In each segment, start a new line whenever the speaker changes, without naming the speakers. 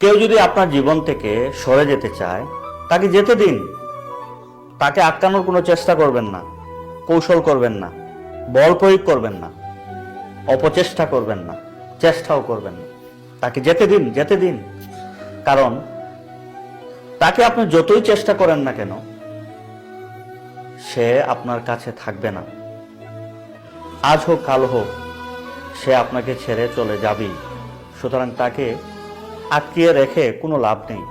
কেউ যদি আপনার জীবন থেকে সরে যেতে চায়, তাকে যেতে দিন। তাকে আটকানোর কোনো চেষ্টা করবেন না, কৌশল করবেন না, বল প্রয়োগ করবেন না, অপচেষ্টা করবেন না, চেষ্টাও করবেন না। তাকে যেতে দিন যেতে দিন। কারণ তাকে আপনি যতই চেষ্টা করেন না কেন, সে আপনার কাছে থাকবে না। আজ হোক, কাল হোক, সে আপনাকে ছেড়ে চলে যাবেই। সুতরাং তাকে আটকিয়ে রেখে কোনো লাভ নেই।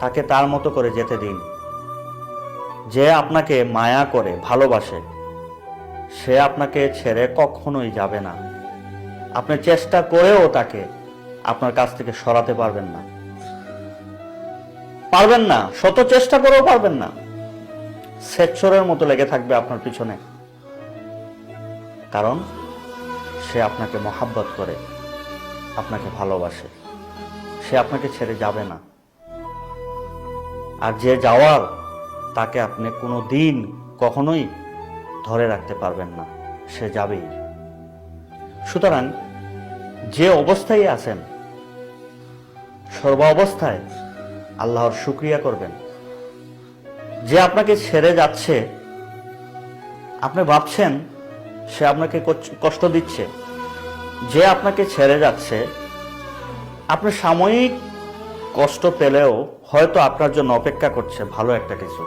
তাকে তার মতো করে যেতে দিন। যে আপনাকে মায়া করে, ভালোবাসে, সে আপনাকে ছেড়ে কখনোই যাবে না। আপনি চেষ্টা করেও তাকে আপনার কাছ থেকে সরাতে পারবেন না। পারবেন না, শত চেষ্টা করেও পারবেন না। স্বেচ্ছরের মতো লেগে থাকবে আপনার পিছনে। কারণ সে আপনাকে মহাব্বত করে, আপনাকে ভালোবাসে। সে আপনাকে ছেড়ে যাবে না। আর যে যাওয়ার তাকে আপনি কোনো দিন কখনোই ধরে রাখতে পারবেন না। সে যাবেই। সুতরাং যে অবস্থায় আছেন সর্ব অবস্থায় আল্লাহর শুক্রিয়া করবেন। যে আপনাকে ছেড়ে যাচ্ছে, আপনি ভাবছেন সে আপনাকে কষ্ট দিচ্ছে। যে আপনাকে ছেড়ে যাচ্ছে আপনি সাময়িক কষ্ট পেলেও হয়তো আপনার জন্য অপেক্ষা করছে ভালো একটা কিছু।